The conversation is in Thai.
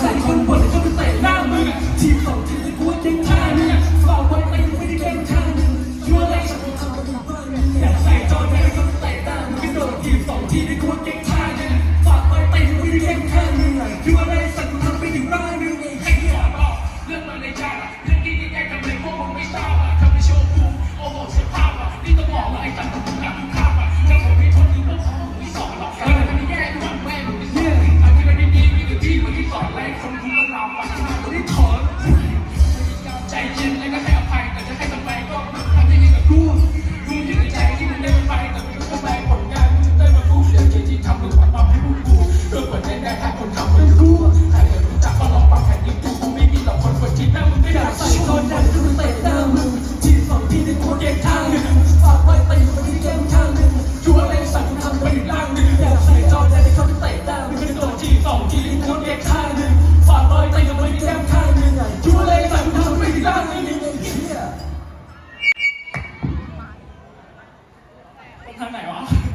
ใส่คนบ่นก็ไปเตะหน้ามึงทีมสองทีมกูเก่งท่ามึงฝากไว้แต่กูไม่ได้เก่งท่ามึงชัวร์เลยอยากใส่จอแดงก็เตะหน้ามึงกระโดดทีมสองทีมกูเก่งท่า ทางไหนวะ